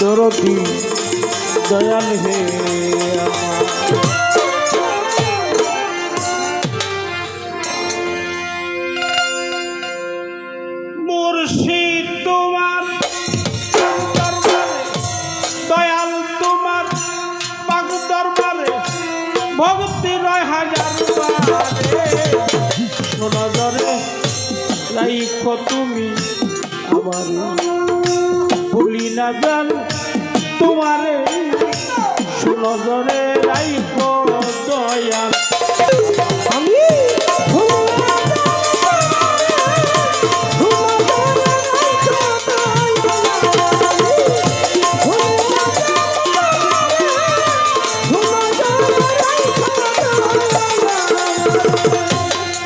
নদী দয়াল হে মুর্শিদ তোমার, দয়াল তোমার পাক দরবারে ভক্তি রয় হাজার সোনজরে রাইখো তুমি আমারে, ভুলি না জান তোমারে সোনজরে রাইখো দয়াল আমি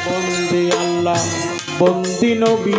বন্দি বন্দি নবী।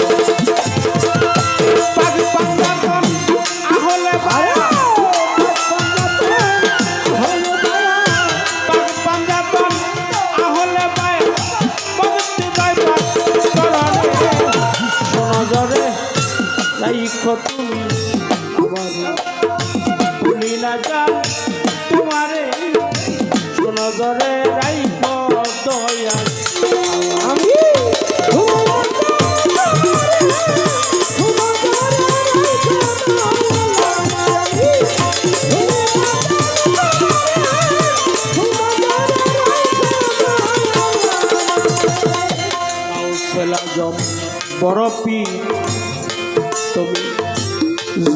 রাইখো তুমি ভুলি না যাও তোমারে সনজরে রাইখো আমি বরফি তুমি।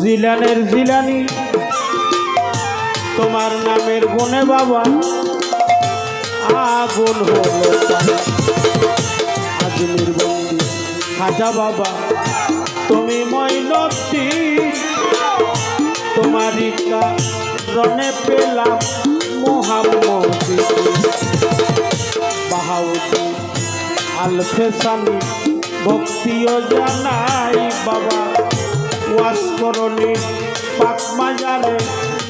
জিলানের জিলানি, তোমার নামের গুণে বাবা, আগুন হলো। আজমির বন্দি খাজা বাবা, তুমি ময়নতি তোমারই রনে পেলাম মোহাম্মদ বাহাউদ্দিন আলফেসানি ভক্তিও জানাই বাবা। ওয়াস করণি পাক মাজারে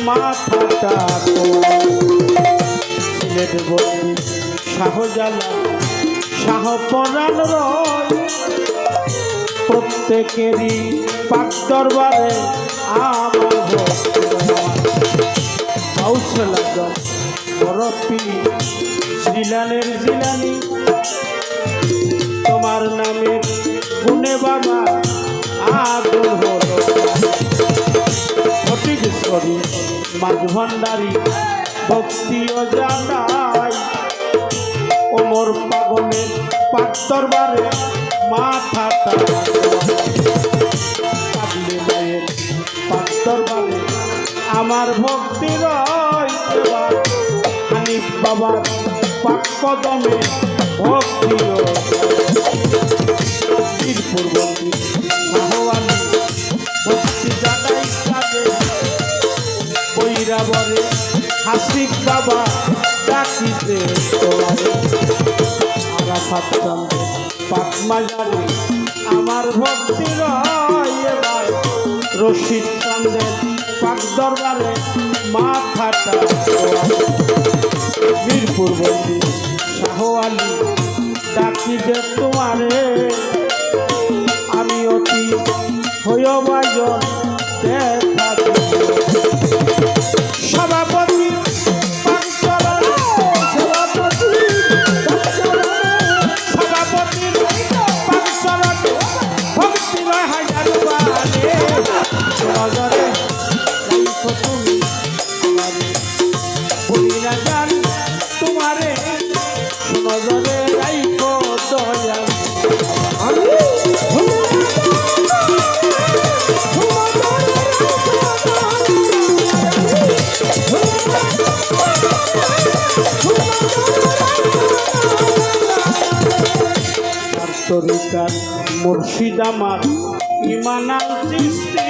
মাথাটা সিলেট বন্দি শাহজালা শাহপরাণ রয়। প্রত্যেকেরই পাক দরবারে আমার বরফি, জিলানের জিলানি। তোমার নামের গুণে বাবা আগুন হলো ফটিকেশ্বরী মাঝ ভান্ডারি ভক্তিও জানাই। ওমর পাগলের পাক দরবারে মাথাটা পাগলি মায়ের পাক আমার ভক্তি রয় হানিফ বাবার পাক কদমে ভক্তি বীরপুর বন্দি শাহওয়ানি ভক্তি জানাই কাজে বৈরাবরে হাসিক আমার ভক্তি এবার। রশিদ চন্দ্রের পাক দরবারে মাথাটা বীরপুর বন্দি শাহ আলী ডাকি যে তোমারে। আমি অতি হইয় বাজন দেখা তরিকার মুর্শিদ আমার ইমানাল সৃষ্টি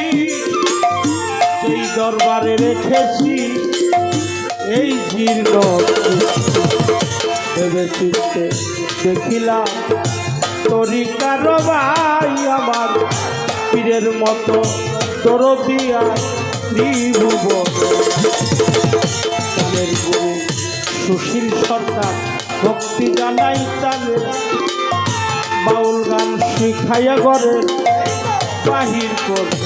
এই দরবারে রেখেছি, এই জীর্ণ। ভেবে চিনতে দেখিলাম তরিকার ভাই আমার পীরের মতো ত্রিভুবন সুশীল সরকার, ভক্তি জানাই তালে বাউল গান শিখাইয়া করে বাহির করবে।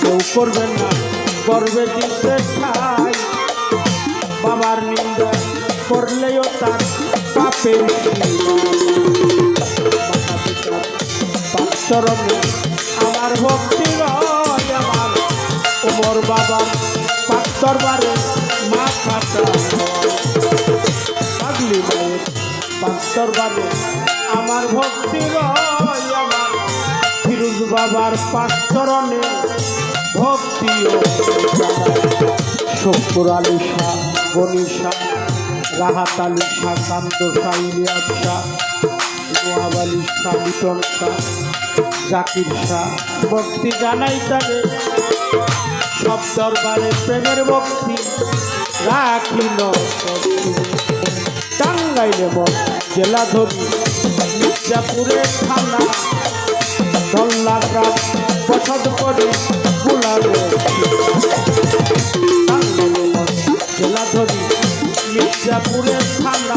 কেউ করবেন না, করবে দিতে ঠাই বাবার নিন্দা করলেও তার পাপের চরণে আমার ভক্তি আমার। ওমর বাবার পাক দরবারে পাক দরবারে আমার ভক্তি আমার। ফিরুজ বাবার পাক ভক্তি শকুর আলী শাহ গনি শাহ রাহাত আলী শাহ কান্ত শাহ ইলিয়াস শাহ আলী শাহ, জাকির শাহ। ভক্তি জানাই তারে সব দরবারে প্রেমের ভক্তি। রাখিল টাঙ্গাইলে জেলা ধরি মির্জাপুরের থানা দল্লা গ্রাম পছন্দ করে গুলাবে টাঙ্গাইলে জেলা ধরি মির্জাপুরের থানা